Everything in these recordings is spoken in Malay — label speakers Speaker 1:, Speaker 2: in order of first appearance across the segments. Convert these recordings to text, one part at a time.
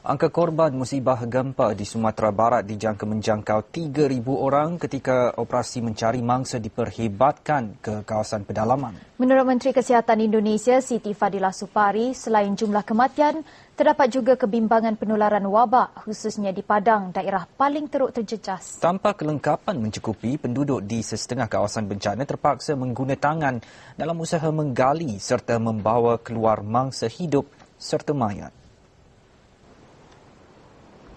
Speaker 1: Angka korban musibah gempa di Sumatera Barat dijangka menjangkau 3,000 orang ketika operasi mencari mangsa diperhebatkan ke kawasan pedalaman.
Speaker 2: Menurut Menteri Kesihatan Indonesia Siti Fadilah Supari, selain jumlah kematian, terdapat juga kebimbangan penularan wabak khususnya di Padang, daerah paling teruk terjejas.
Speaker 1: Tanpa kelengkapan mencukupi, penduduk di sesetengah kawasan bencana terpaksa mengguna tangan dalam usaha menggali serta membawa keluar mangsa hidup serta mayat.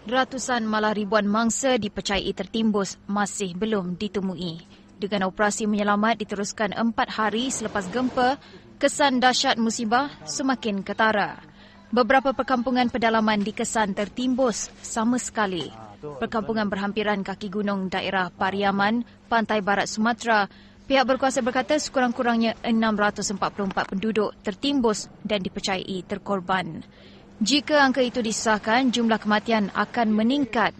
Speaker 2: Ratusan malah ribuan mangsa dipercayai tertimbus masih belum ditemui. Dengan operasi menyelamat diteruskan empat hari selepas gempa, kesan dahsyat musibah semakin ketara. Beberapa perkampungan pedalaman dikesan tertimbus sama sekali. Perkampungan berhampiran kaki gunung daerah Pariaman, Pantai Barat Sumatera, pihak berkuasa berkata sekurang-kurangnya 644 penduduk tertimbus dan dipercayai terkorban. Jika angka itu disahkan, jumlah kematian akan meningkat.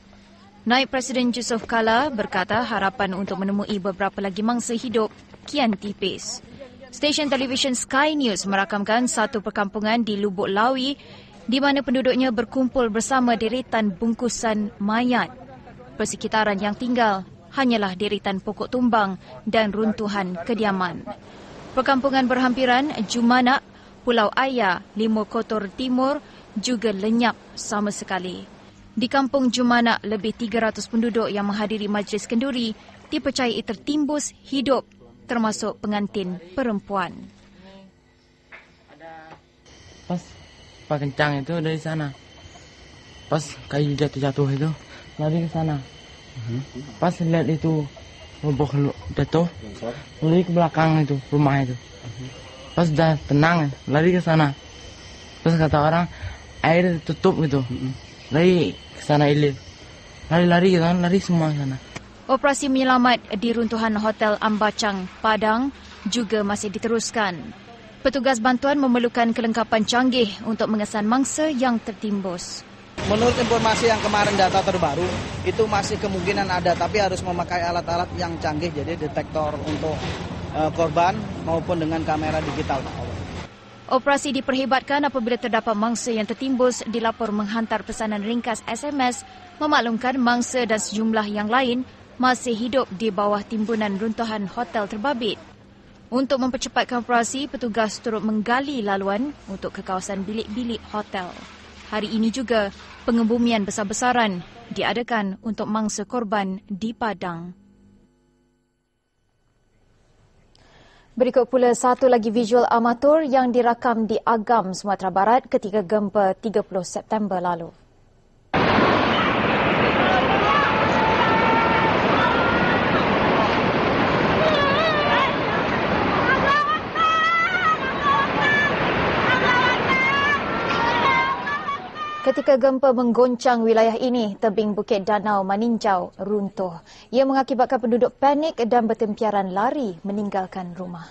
Speaker 2: Naib Presiden Yusuf Kala berkata harapan untuk menemui beberapa lagi mangsa hidup kian tipis. Stesen televisyen Sky News merakamkan satu perkampungan di Lubuk Lawi di mana penduduknya berkumpul bersama deretan bungkusan mayat. Persekitaran yang tinggal hanyalah deretan pokok tumbang dan runtuhan kediaman. Perkampungan berhampiran Jumanak, Pulau Aya, Limur Kotor Timur juga lenyap sama sekali. Di kampung Jumanak, lebih 300 penduduk yang menghadiri majlis kenduri dipercayai tertimbus hidup termasuk pengantin perempuan.
Speaker 3: Pas Pak Kencang itu dari sana. Pas kayu jatuh-jatuh itu lari ke sana. Pas lihat itu roboh jatuh, lari ke belakang itu rumah itu. Pas dah tenang, lari ke sana. Terus kata orang, air tutup gitu. Lari ke sana ilir. Lari-lari kan, lari semua sana.
Speaker 2: Operasi menyelamat di runtuhan Hotel Ambacang, Padang juga masih diteruskan. Petugas bantuan memerlukan kelengkapan canggih untuk mengesan mangsa yang tertimbus.
Speaker 4: Menurut informasi yang kemarin data terbaru, itu masih kemungkinan ada, tapi harus memakai alat-alat yang canggih, jadi detektor untuk uh, korban maupun dengan kamera digital.
Speaker 2: Operasi diperhebatkan apabila terdapat mangsa yang tertimbus dilapor menghantar pesanan ringkas SMS memaklumkan mangsa dan sejumlah yang lain masih hidup di bawah timbunan runtuhan hotel terbabit. Untuk mempercepatkan operasi, petugas turut menggali laluan untuk ke kawasan bilik-bilik hotel. Hari ini juga, pengebumian besar-besaran diadakan untuk mangsa korban di Padang. Berikut pula satu lagi visual amatur yang dirakam di Agam, Sumatera Barat ketika gempa 30 September lalu. Ketika gempa menggoncang wilayah ini, tebing Bukit Danau Maninjau runtuh. Ia mengakibatkan penduduk panik dan bertempiaran lari meninggalkan rumah.